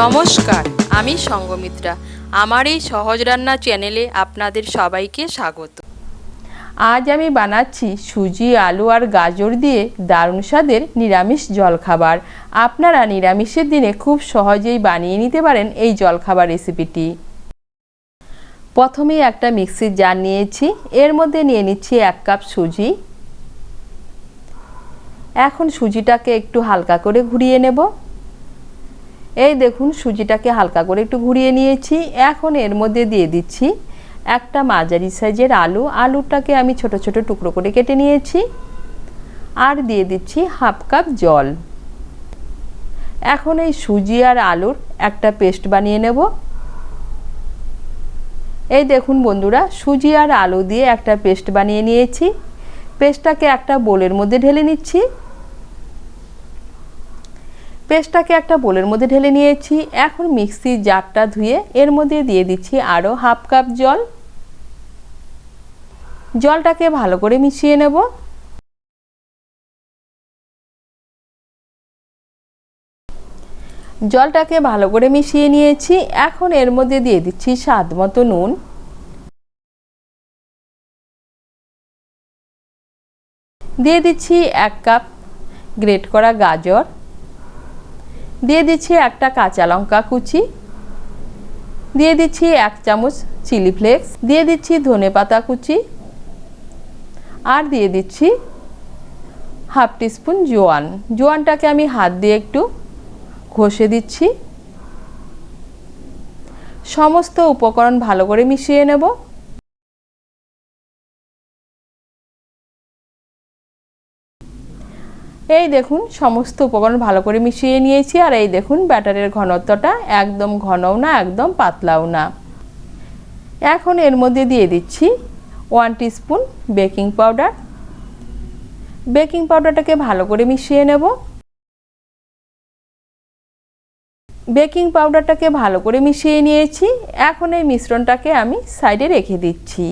নমস্কার, আমি সঙ্গমিত্রা। আমার এই সহজ রান্না চ্যানেলে আপনাদের সবাইকে স্বাগত। আজ আমি বানাচ্ছি সুজি, আলু আর গাজর দিয়ে দারুণ স্বাদের নিরামিষ জলখাবার। আপনারা নিরামিষের দিনে খুব সহজেই বানিয়ে নিতে পারেন এই জলখাবার রেসিপিটি। প্রথমেই একটা মিক্সির জার নিয়েছি, এর মধ্যে নিয়ে নিচ্ছি এক কাপ সুজি। এখন সুজিটাকে একটু হালকা করে ঘুরিয়ে নেব। এই দেখুন সুজিটাকে হালকা করে একটু ঘুরিয়ে নিয়েছি। এখন এর মধ্যে দিয়ে দিচ্ছি একটা মাঝারি সাইজের আলু। আলুটাকে আমি ছোট ছোট টুকরো করে কেটে নিয়েছি। আর দিয়ে দিচ্ছি হাফ কাপ জল। এখন এই সুজি আর আলুর একটা পেস্ট বানিয়ে নেব। এই দেখুন বন্ধুরা, সুজি আর আলু দিয়ে একটা পেস্ট বানিয়ে নিয়েছি। পেস্টটাকে একটা বোলের মধ্যে ঢেলে নিচ্ছি। পেস্টটাকে একটা বোলের মধ্যে ঢেলে নিয়েছি। এখন মিক্সির জারটা ধুয়ে এর মধ্যে দিয়ে দিচ্ছি আরও হাফ কাপ জল। জলটাকে ভালো করে মিশিয়ে নেব। জলটাকে ভালো করে মিশিয়ে নিয়েছি। এখন এর মধ্যে দিয়ে দিচ্ছি স্বাদ মতো নুন। দিয়ে দিচ্ছি এক কাপ গ্রেট করা গাজর। দিয়ে দিচ্ছি একটা কাঁচা লঙ্কা কুচি, দিয়ে দিচ্ছি এক চামচ চিলি ফ্লেক্স, দিয়ে দিচ্ছি ধনে পাতা কুচি আর দিয়ে দিচ্ছি হাফ টিস্পুন জোয়ান। জোয়ানটাকে আমি হাত দিয়ে একটু ঘষে দিচ্ছি। সমস্ত উপকরণ ভালো করে মিশিয়ে নেব। এই দেখুন, সমস্ত উপকরণ ভালো করে মিশিয়ে নিয়েছি, আর এই দেখুন, ব্যাটারের ঘনত্বটা একদম ঘনও না, একদম পাতলাও না। এখন এর মধ্যে দিয়ে দিচ্ছি one spoon baking powder baking পাউডারটাকে ভালো করে মিশিয়ে নেব। বেকিং পাউডারটাকে ভালো করে মিশিয়ে নিয়েছি। এখন এই মিশ্রণটাকে আমি সাইডে রেখে দিচ্ছি।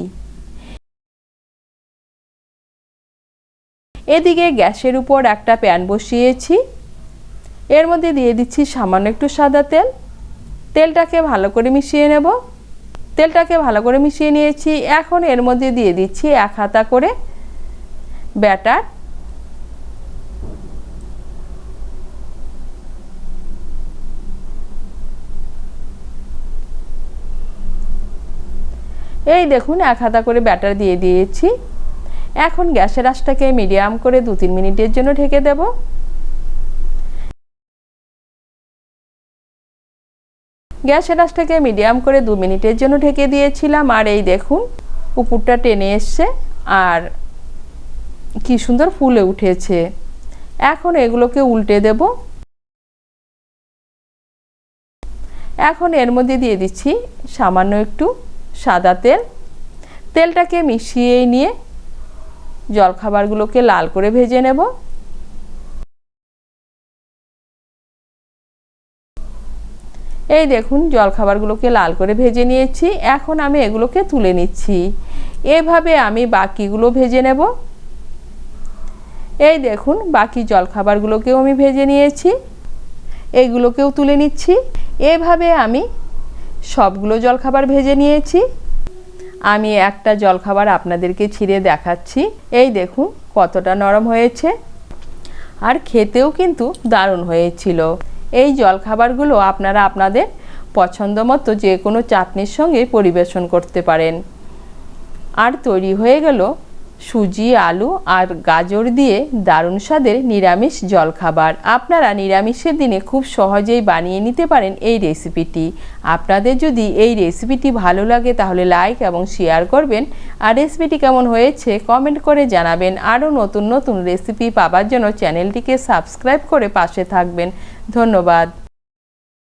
এদিকে গ্যাসের উপর একটা প্যান বসিয়েছি। এর মধ্যে দিয়ে দিচ্ছি সামান্য একটু সাদা তেল। তেলটাকে ভালো করে মিশিয়ে নেব। তেলটাকে ভালো করে মিশিয়ে নিয়েছি। এখন এর মধ্যে দিয়ে দিচ্ছি এক হাতা করে ব্যাটার। এই দেখুন, এক হাতা করে ব্যাটার দিয়ে দিয়েছি। এখন গ্যাসের আঁচটাকে মিডিয়াম করে দু তিন মিনিটের জন্য ঢেকে দেব। গ্যাসের আঁচটাকে মিডিয়াম করে দু মিনিটের জন্য ঢেকে দিয়েছিলাম। আর এই দেখুন উপরটা টেনে এসছে আর কি সুন্দর ফুলে উঠেছে। এখন এগুলোকে উল্টে দেব। এখন এর মধ্যে দিয়ে দিচ্ছি সামান্য একটু সাদা তেল। তেলটাকে মিশিয়ে নিয়ে জলখাবারগুলোকে লাল করে ভেজে নেব। এই দেখুন, জলখাবারগুলোকে লাল করে ভেজে নিয়েছি। এখন আমি এগুলোকে তুলে নিচ্ছি। এভাবে আমি বাকিগুলো ভেজে নেব। এই দেখুন, বাকি জলখাবারগুলোকেও আমি ভেজে নিয়েছি। এইগুলোকেও তুলে নিচ্ছি। এভাবে আমি সবগুলো জলখাবার ভেজে নিয়েছি। আমি একটা জলখাবার আপনাদেরকে ছিঁড়ে দেখাচ্ছি। এই দেখুন, কতটা নরম হয়েছে। আর খেতেও কিন্তু দারুণ হয়েছিল। এই জলখাবারগুলো আপনারা আপনাদের পছন্দ মতো যে কোনো চাটনির সঙ্গে পরিবেশন করতে পারেন। আর তৈরি হয়ে গেল সুজি, আলু আর গাজর দিয়ে দারুণ স্বাদের নিরামিষ জলখাবার। আপনারা নিরামিষের দিনে খুব সহজেই বানিয়ে নিতে পারেন এই রেসিপিটি। আপনাদের যদি এই রেসিপিটি ভালো লাগে তাহলে লাইক এবং শেয়ার করবেন। আর রেসিপিটি কেমন হয়েছে কমেন্ট করে জানাবেন। আরও নতুন নতুন রেসিপি পাবার জন্য চ্যানেলটিকে সাবস্ক্রাইব করে পাশে থাকবেন। ধন্যবাদ।